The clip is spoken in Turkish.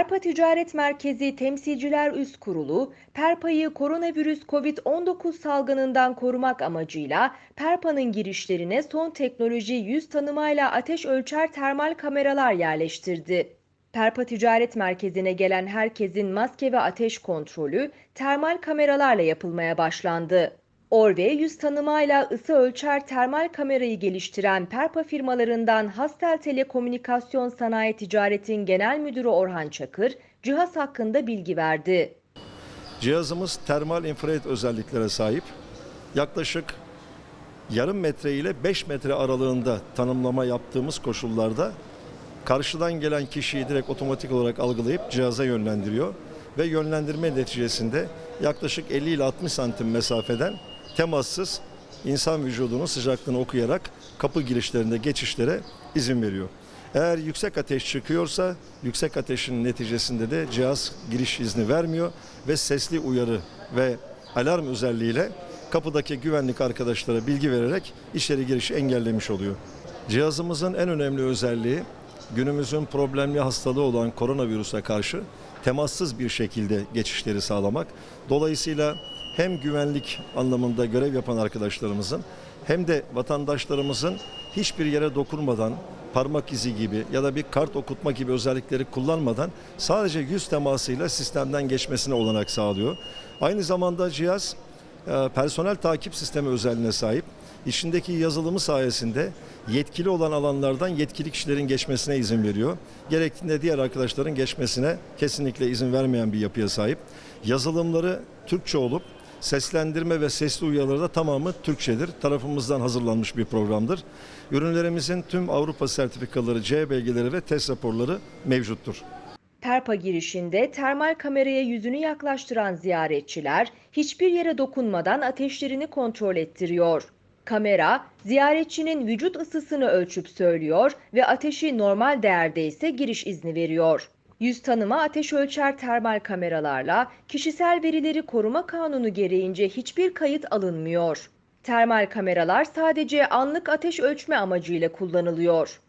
Perpa Ticaret Merkezi Temsilciler Üst Kurulu, Perpa'yı koronavirüs COVID-19 salgınından korumak amacıyla Perpa'nın girişlerine son teknoloji yüz tanımayla ateş ölçer termal kameralar yerleştirdi. Perpa Ticaret Merkezi'ne gelen herkesin maske ve ateş kontrolü termal kameralarla yapılmaya başlandı. Orve yüz tanımayla ısı ölçer termal kamerayı geliştiren Perpa firmalarından Hastel Telekomünikasyon Sanayi Ticaret'in Genel Müdürü Orhan Çakır, cihaz hakkında bilgi verdi. Cihazımız termal infrared özelliklere sahip. Yaklaşık yarım metre ile 5 metre aralığında tanımlama yaptığımız koşullarda karşıdan gelen kişiyi direkt otomatik olarak algılayıp cihaza yönlendiriyor ve yönlendirme neticesinde yaklaşık 50 ile 60 santim mesafeden temassız insan vücudunun sıcaklığını okuyarak kapı girişlerinde geçişlere izin veriyor. Eğer yüksek ateş çıkıyorsa yüksek ateşin neticesinde de cihaz giriş izni vermiyor ve sesli uyarı ve alarm özelliğiyle kapıdaki güvenlik arkadaşlara bilgi vererek içeri girişi engellemiş oluyor. Cihazımızın en önemli özelliği günümüzün problemli hastalığı olan koronavirüse karşı temassız bir şekilde geçişleri sağlamak. Dolayısıyla hem güvenlik anlamında görev yapan arkadaşlarımızın hem de vatandaşlarımızın hiçbir yere dokunmadan parmak izi gibi ya da bir kart okutma gibi özellikleri kullanmadan sadece yüz temasıyla sistemden geçmesine olanak sağlıyor. Aynı zamanda cihaz e, personel takip sistemi özelliğine sahip. İçindeki yazılımı sayesinde yetkili olan alanlardan yetkili kişilerin geçmesine izin veriyor. Gerektiğinde diğer arkadaşların geçmesine kesinlikle izin vermeyen bir yapıya sahip. Yazılımları Türkçe olup seslendirme ve sesli uyarıları da tamamı Türkçedir. Tarafımızdan hazırlanmış bir programdır. Ürünlerimizin tüm Avrupa sertifikaları, C belgeleri ve test raporları mevcuttur. Perpa girişinde termal kameraya yüzünü yaklaştıran ziyaretçiler hiçbir yere dokunmadan ateşlerini kontrol ettiriyor. Kamera, ziyaretçinin vücut ısısını ölçüp söylüyor ve ateşi normal değerde ise giriş izni veriyor. Yüz tanıma ateş ölçer termal kameralarla kişisel verileri koruma kanunu gereğince hiçbir kayıt alınmıyor. Termal kameralar sadece anlık ateş ölçme amacıyla kullanılıyor.